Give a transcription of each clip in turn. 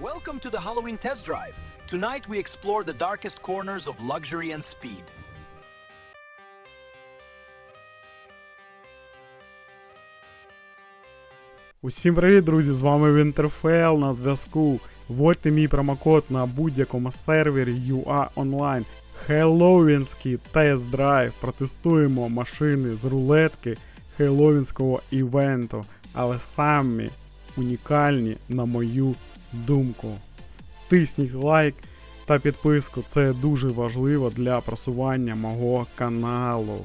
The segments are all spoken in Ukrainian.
Welcome to the Halloween test drive. Tonight we explore the darkest corners of luxury and speed. Усім привіт, друзі! З вами Вінтерфел на зв'язку. Вводьте мій промокод на будь-якому сервері UA Online. Хеллоуінський тест-драйв. Протестуємо машини з рулетки хеллоуінського івенту, але самі унікальні, на мою думку. Тисніть лайк та підписку, це дуже важливо для просування мого каналу.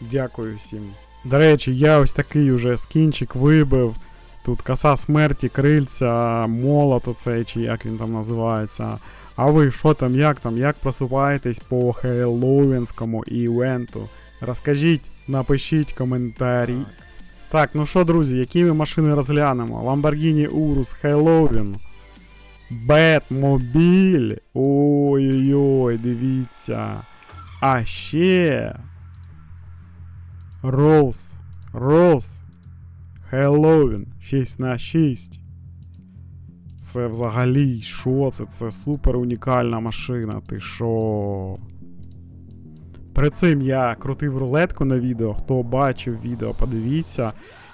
Дякую всім. До речі, я ось такий уже скінчик вибив. Тут коса смерті, крильця, молот оцей, чи як він там називається. А ви що там, як там, як просуваєтесь по хеллоуінському івенту? Розкажіть, напишіть коментарі. Так, ну що, друзі, які ми машини розглянемо? Lamborghini Urus Halloween. Бетмобіль. Ой-ой-ой, дивіться. А ще. Ролс. Ролс. Хеллоуін 6 на 6. Це взагалі що це? Це супер унікальна машина. Ти що? Перед цим я крутив рулетку на відео. Хто бачив відео, подивіться.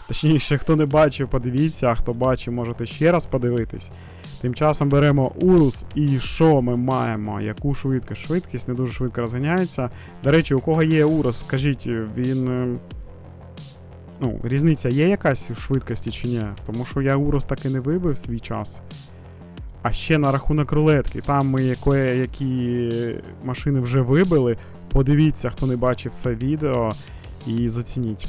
Точніше, хто не бачив, подивіться, а хто бачив, можете ще раз подивитись. Тим часом беремо Урус і що ми маємо? Яку швидкість? Швидкість не дуже швидко розганяється. До речі, у кого є Урус, скажіть, він. е, Ну, різниця є якась в швидкості чи ні? Тому що я Урус так і не вибив свій час. А ще на рахунок рулетки. Там ми які машини вже вибили. Подивіться, хто не бачив це відео, і зацініть.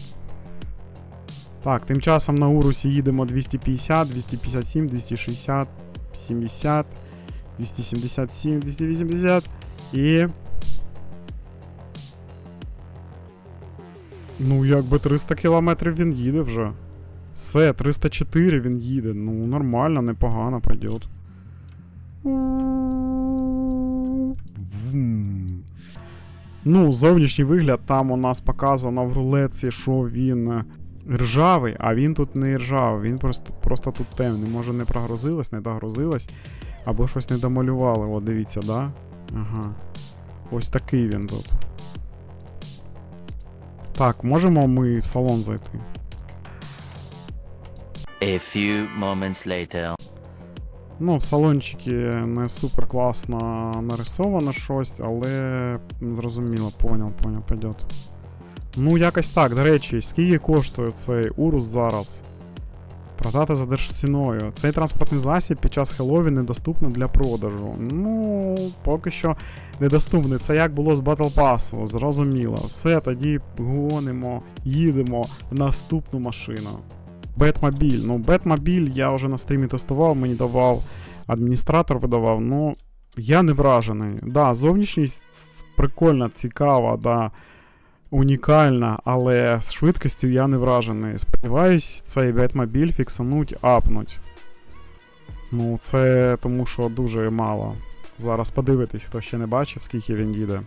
Так, тим часом на Урусі їдемо 250, 257, 260, 70, 277, 280 і. Ну, якби 300 кілометрів він їде вже. Все, 304 він їде. Ну, нормально, непогано пойдет. Ну, зовнішній вигляд там у нас показано в рулетці, що він ржавий, а він тут не ржавий, він просто, просто тут темний. Може не прогрузилось, не догрузилось, або щось не домалювали. О, дивіться, да? Ага. Ось такий він тут. Так, можемо ми в салон зайти? A few moments later. Ну, в салончики не супер класно нарисовано щось, але зрозуміло, понял, понял, пойдет. Ну, якось так, до речі, скільки коштує цей Урус зараз? Продати за держціною. Цей транспортний засіб під час Хеллоуін недоступний для продажу. Ну, поки що недоступний. Це як було з Battle Pass, зрозуміло. Все, тоді гонимо, їдемо в наступну машину. Бетмобіль. Ну, Бетмобіль я вже на стрімі тестував, мені давав адміністратор видавав. Ну, я не вражений. Да, зовнішність прикольна, цікава, да, унікальна, але з швидкістю я не вражений. Сподіваюсь, цей Бетмобіль фіксануть, апнуть. Ну, це тому що дуже мало. Зараз подивитись, хто ще не бачив, скільки він їде.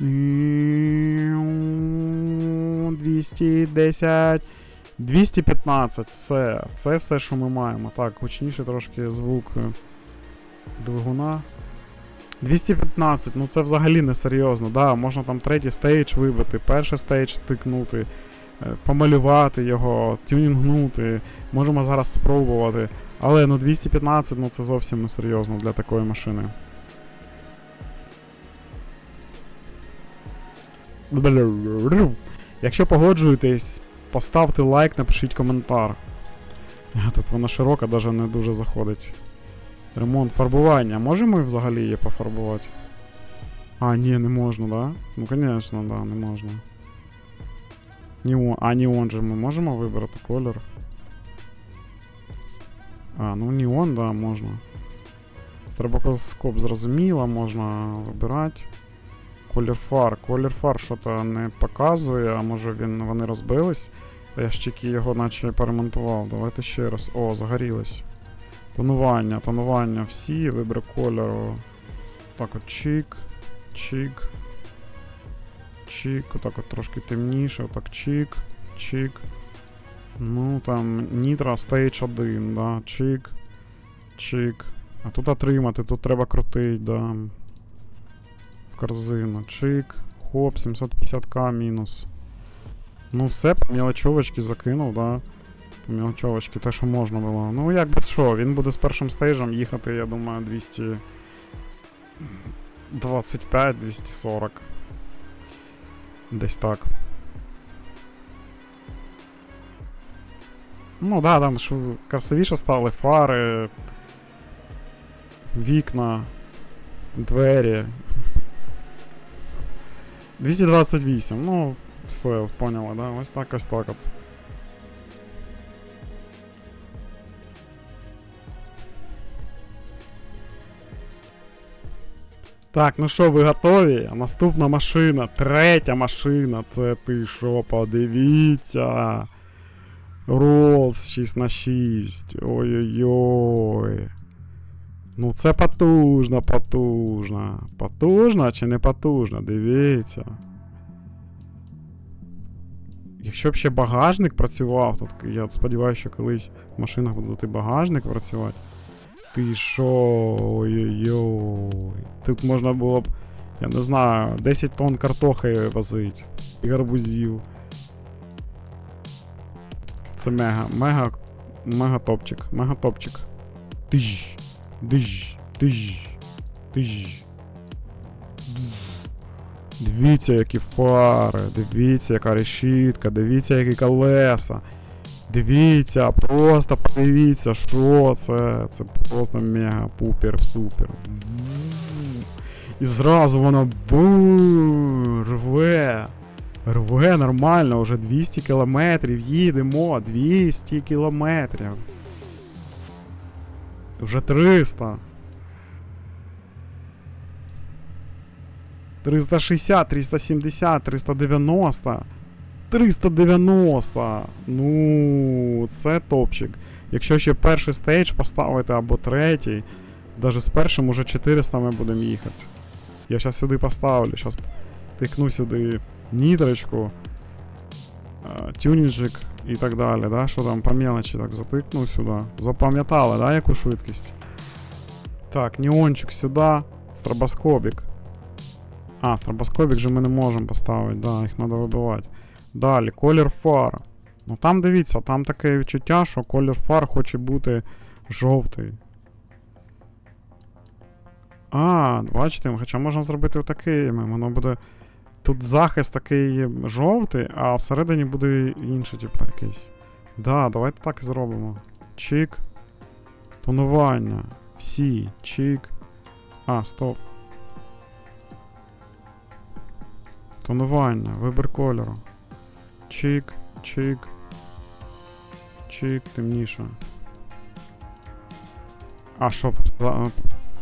210. 215, все. Це все, що ми маємо. Так, гучніше трошки звук двигуна. 215, ну це взагалі не серйозно. Да, можна там третій стейдж вибити, перший стейдж стикнути, е, помалювати його, тюнінгнути. Можемо зараз спробувати. Але ну 215, ну це зовсім не серйозно для такої машини. Якщо погоджуєтесь, поставте лайк, напишіть коментар. Тут вона широка, навіть не дуже заходить. Ремонт, фарбування. Можемо взагалі її пофарбувати? А, ні, не можна, да? Ну, звісно, да, не можна. Неон. А, неон же ми можемо вибрати колір. А, ну неон, да, можна. Стробокоскоп зрозуміло, можна вибирати. Колір фар. Колір фар що-то не показує, а може він, вони розбились. Я ж тільки його наче перемонтував. Давайте ще раз. О, загорілось. Тонування, тонування всі, вибір кольору. Так от чик, чик, чик, отак от трошки темніше, отак чик, чик. Ну там Nitro Stage 1, да, чик, чик. А тут отримати, тут треба крутить, да. В корзину. Чик, хоп, 750к мінус. Ну все, по мелочовочки закинув, да. По мелочовочки, те, що можна було. Ну, як би що, він буде з першим стейжем їхати, я думаю, 225-240. Десь так. Ну да, там ж красивіше стали фари, вікна, двері. 228, ну, все, поняли, да? Ось так, ось так от. Так, ну що, ви готові? Наступна машина, третя машина. Це ти що, подивіться. Rolls 6 на 6 Ой-ой-ой. Ну це потужно, потужно. Потужно чи не потужно? Дивіться. Якщо б ще багажник працював, то я сподіваюся, що колись в машинах буде і багажник працювати. Ти що? Ой-ой-ой. Тут можна було б, я не знаю, 10 тонн картохи возити. І гарбузів. Це мега, мега, мега топчик, мега топчик. Тиж, диж, тиж, тиж. Дивіться, які фари, дивіться, яка решітка, дивіться, які колеса. Дивіться, просто подивіться, що це. Це просто мега пупер супер. І зразу воно бу рве. Рве нормально, вже 200 кілометрів їдемо, 200 кілометрів. Вже 300. 360, 370, 390. 390. Ну, це топчик. Якщо ще перший стейдж поставити або третій, навіть з першим уже 400 ми будемо їхати. Я зараз сюди поставлю, зараз тикну сюди нітрочку, е, тюнінджик і так далі, да? Що там по мелочі так затикну сюди. Запам'ятали, да, яку швидкість? Так, неончик сюди, стробоскопік. А, стробоскопік же ми не можемо поставити, да, їх треба вибивати. Далі, колір фар. Ну там дивіться, там таке відчуття, що колір фар хоче бути жовтий. А, бачите, хоча можна зробити отакий, воно буде. Тут захист такий жовтий, а всередині буде інший, типу, якийсь. Да, давайте так і зробимо. Чик. Тонування. Всі. Чик. А, стоп. Тонування. Вибір кольору. Чик, чик. Чик, темніше. А, що,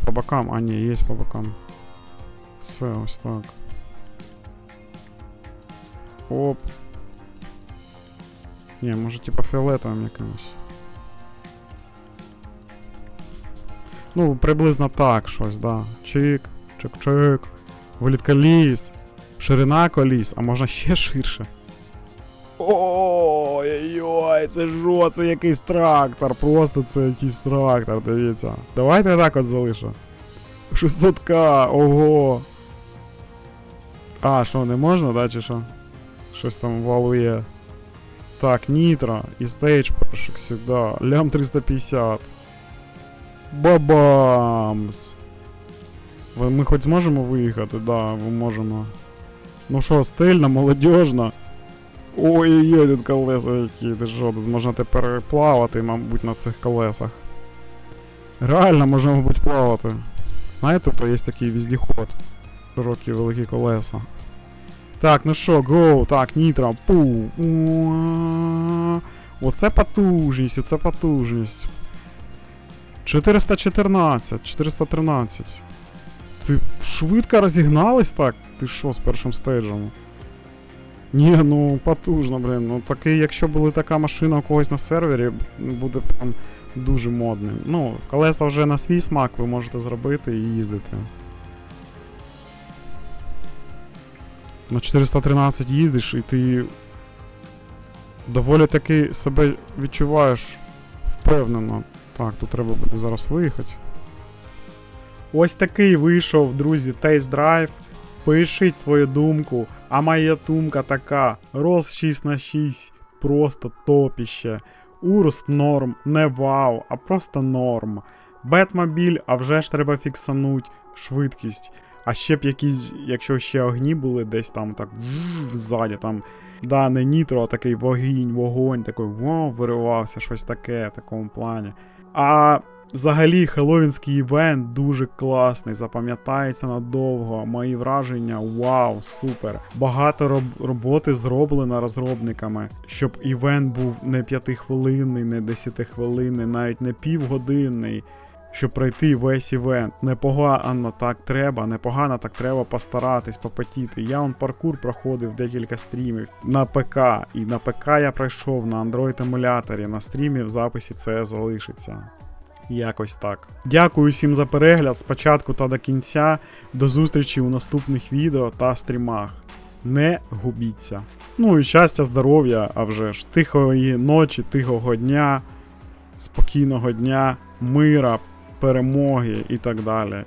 по бокам? А, ні, є по бокам. Все, ось так. Оп. Ні, може типа фіолетовим якимось. Ну, приблизно так щось, да. Чик, чик-чик. Виліт коліс. Ширина коліс, а можна ще ширше. Ой-ой-ой, це що, це якийсь трактор, просто це якийсь трактор, дивіться. Давайте так от залишу. 600к, ого. А, що, не можна, да, чи що? Щось там валує. Так, нітро і стейдж першик сюди. Лям 350. Бабамс. Ми хоч зможемо виїхати? Да, ми можемо. Ну що, стильно, молодежно. Ой-ой-ой, тут колеса які, ти що, тут можна тепер плавати, мабуть, на цих колесах. Реально можна, мабуть, плавати. Знаєте, то є такий віздіход. Широкі великі колеса. Так, ну що, гоу, так, нітро, пу. Уа. Оце потужність, оце потужність. 414, 413. Ти швидко розігнались так? Ти що з першим стейджем? Ні, ну потужно, блін. Ну такий, якщо була така машина у когось на сервері, буде прям дуже модним. Ну, колеса вже на свій смак ви можете зробити і їздити. На 413 їдеш і ти доволі таки себе відчуваєш впевнено. Так, тут треба буде зараз виїхати. Ось такий вийшов, друзі, тест-драйв. Пишіть свою думку. А моя думка така: Рос 6 на 6 просто топіще. Урус норм, не вау, а просто норм. Бетмобіль, а вже ж треба фіксануть швидкість. А ще б якісь, якщо ще огні були десь там так ззаді, там, да, не нітро, а такий вогінь, вогонь, такий вау, виривався, щось таке в такому плані. А взагалі хеллоуінський івент дуже класний, запам'ятається надовго. Мої враження, вау, супер. Багато роб- роботи зроблено розробниками, щоб івент був не п'ятихвилинний, не десятихвилинний, навіть не півгодинний. Щоб пройти весь івент. Непогано так треба, непогано так треба постаратись, попотіти. Я он паркур проходив декілька стрімів на ПК, і на ПК я пройшов на Android емуляторі. На стрімі в записі це залишиться. Якось так. Дякую всім за перегляд спочатку та до кінця. До зустрічі у наступних відео та стрімах. Не губіться. Ну і щастя, здоров'я, а вже ж тихої ночі, тихого дня, спокійного дня, мира, перемоги і так далі.